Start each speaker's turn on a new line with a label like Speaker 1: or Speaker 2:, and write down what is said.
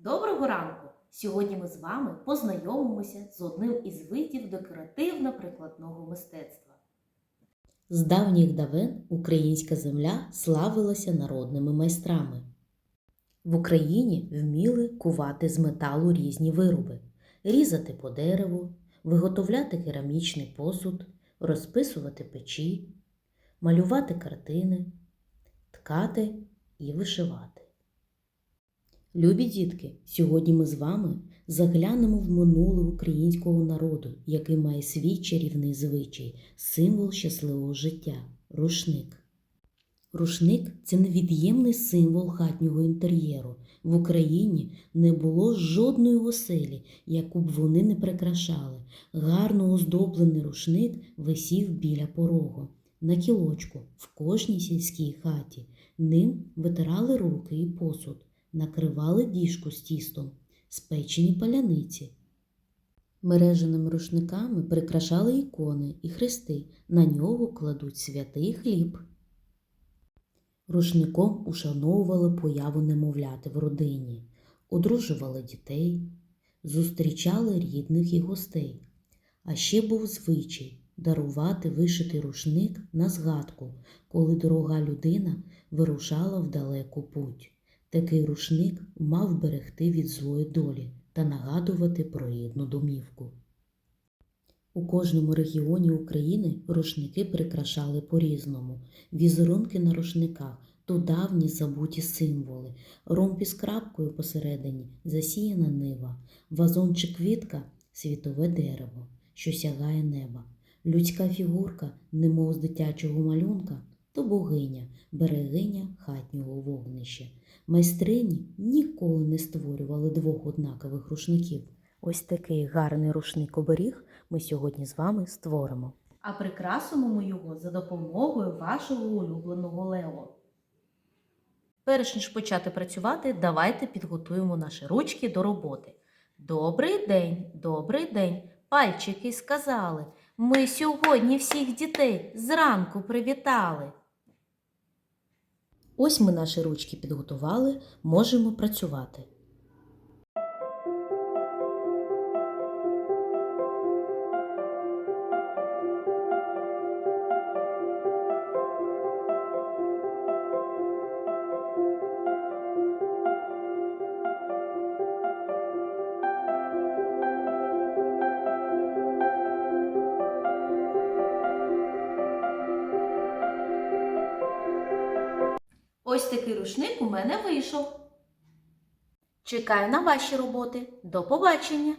Speaker 1: Доброго ранку! Сьогодні ми з вами познайомимося з одним із видів декоративно-прикладного мистецтва. З давніх давен українська земля славилася народними майстрами. В Україні вміли кувати з металу різні вироби, різати по дереву, виготовляти керамічний посуд, розписувати печі, малювати картини, ткати і вишивати. Любі дітки, сьогодні ми з вами заглянемо в минуле українського народу, який має свій чарівний звичай, символ щасливого життя рушник. Рушник це невід'ємний символ хатнього інтер'єру. В Україні не було жодної оселі, яку б вони не прикрашали. Гарно оздоблений рушник висів біля порогу. На кілочку в кожній сільській хаті. Ним витирали руки і посуд, накривали діжку з тістом, спечені паляниці. Мереженими рушниками прикрашали ікони і хрести, на нього кладуть святий хліб. Рушником ушановували появу немовляти в родині, одружували дітей, зустрічали рідних і гостей. А ще був звичай дарувати вишитий рушник на згадку, коли дорога людина вирушала в далеку путь. Такий рушник мав берегти від злої долі та нагадувати про рідну домівку. У кожному регіоні України рушники прикрашали по-різному. Візерунки на рушниках то давні забуті символи. Ромб із крапкою посередині засіяна нива, вазон чи квітка світове дерево, що сягає неба. Людська фігурка, немов з дитячого малюнка, то богиня, берегиня хатнього вогнища. Майстрині ніколи не створювали двох однакових рушників. Ось такий гарний рушник оберіг ми сьогодні з вами створимо. А прикрасимо ми його за допомогою вашого улюбленого Лео. Перш ніж почати працювати, давайте підготуємо наші ручки до роботи. Добрий день, добрий день. Пальчики сказали. Ми сьогодні всіх дітей зранку привітали. Ось ми наші ручки підготували, можемо працювати. Ось такий рушник у мене вийшов. Чекаю на ваші роботи. До побачення!